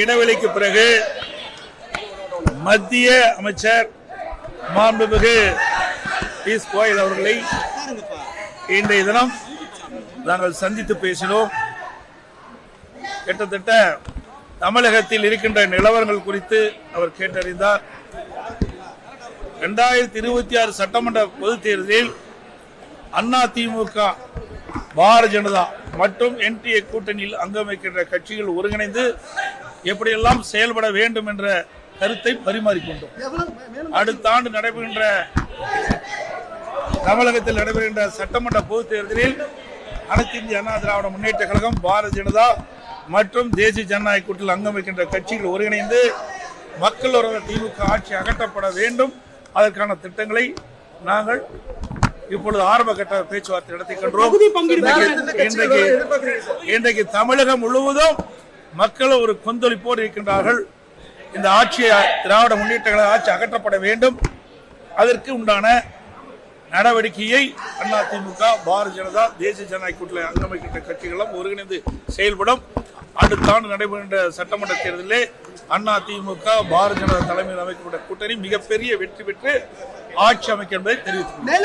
இடைவெளிக்கு பிறகு மத்திய அமைச்சர் மாண்புமிகு பியூஷ் கோயல் அவர்களை இன்றைய தினம் நாங்கள் சந்தித்து பேசினோம். கிட்டத்தட்ட தமிழகத்தில் இருக்கின்ற நிலவரங்கள் குறித்து அவர் கேட்டறிந்தார். இரண்டாயிரத்தி இருபத்தி ஆறு சட்டமன்ற பொதுத் தேர்தலில் அண்ணா திமுக பாரதிய ஜனதா மற்றும் என்டிஏ கூட்டணியில் அங்கம் வைக்கின்ற கட்சிகள் ஒருங்கிணைந்து எப்படியெல்லாம் செயல்பட வேண்டும் என்ற கருத்தை பரிமாறிக்கொண்டோம். அடுத்த ஆண்டு நடைபெறுகின்ற தமிழகத்தில் நடைபெறுகின்ற சட்டமன்ற பொதுத் தேர்தலில் அனைத்து இந்திய அண்ணா திராவிட முன்னேற்ற கழகம் பாரதிய ஜனதா மற்றும் தேசிய ஜனநாயக கூட்டத்தில் அங்கம் வைக்கின்ற கட்சிகள் ஒருங்கிணைந்து மக்கள் உறவு திமுக ஆட்சி அகற்றப்பட வேண்டும். அதற்கான திட்டங்களை நாங்கள் இப்பொழுது ஆரம்ப கட்ட பேச்சுவார்த்தை இன்றைக்கு இன்றைக்கு தமிழகம் முழுவதும் மக்கள் ஒரு கொந்தளிப்போடு இருக்கின்றார்கள். இந்த ஆட்சியை திராவிட முன்னேற்ற கழக ஆட்சி அகற்றப்பட வேண்டும். அதற்கு உண்டான நடவடிக்கையை அதிமுக பாரதிய ஜனதா தேசிய ஜனநாயக கூட்டணி அங்கமைக்கின்ற கட்சிகளும் ஒருங்கிணைந்து செயல்படும். அடுத்த ஆண்டு நடைபெறுகின்ற சட்டமன்ற தேர்தலிலே அதிமுக பாரதிய ஜனதா தலைமையில் அமைக்கப்பட்ட கூட்டணி மிகப்பெரிய வெற்றி பெற்று ஆட்சி அமைக்க என்பதை தெரிவித்துள்ளது